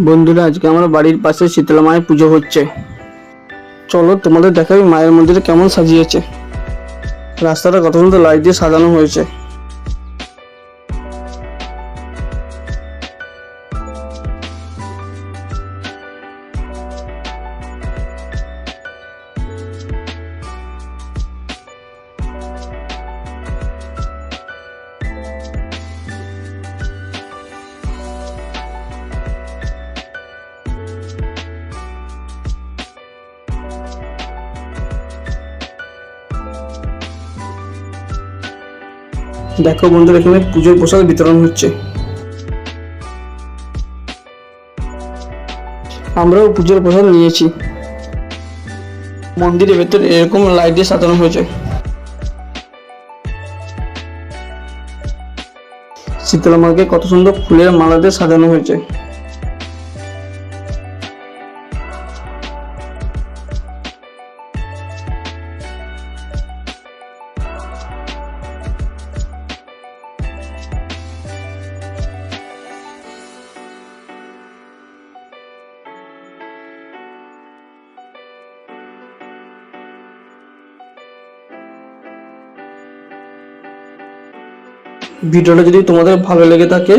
বন্ধুরা, আজকে আমার বাড়ির পাশে শীতলা মায়ের পুজো হচ্ছে। চলো, তোমাদের দেখাবি মায়ের মন্দিরে কেমন সাজিয়েছে। রাস্তাটা কত সুন্দর লাইট দিয়ে সাজানো হয়েছে। দেখো বন্ধুরা, এখানে পুজোর প্রসাদ বিতরণ হচ্ছে। আমরাও পুজোর প্রসাদ নিয়েছি। মন্দিরের ভেতরে এরকম লাইট দিয়ে সাজানো হয়েছে। শীতলা মাকে কত সুন্দর ফুলের মালা দিয়ে সাজানো হয়েছে। ভিডিওটা যদি তোমাদের ভালো লেগে থাকে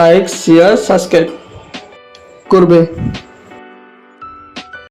লাইক শেয়ার সাবস্ক্রাইব করবে।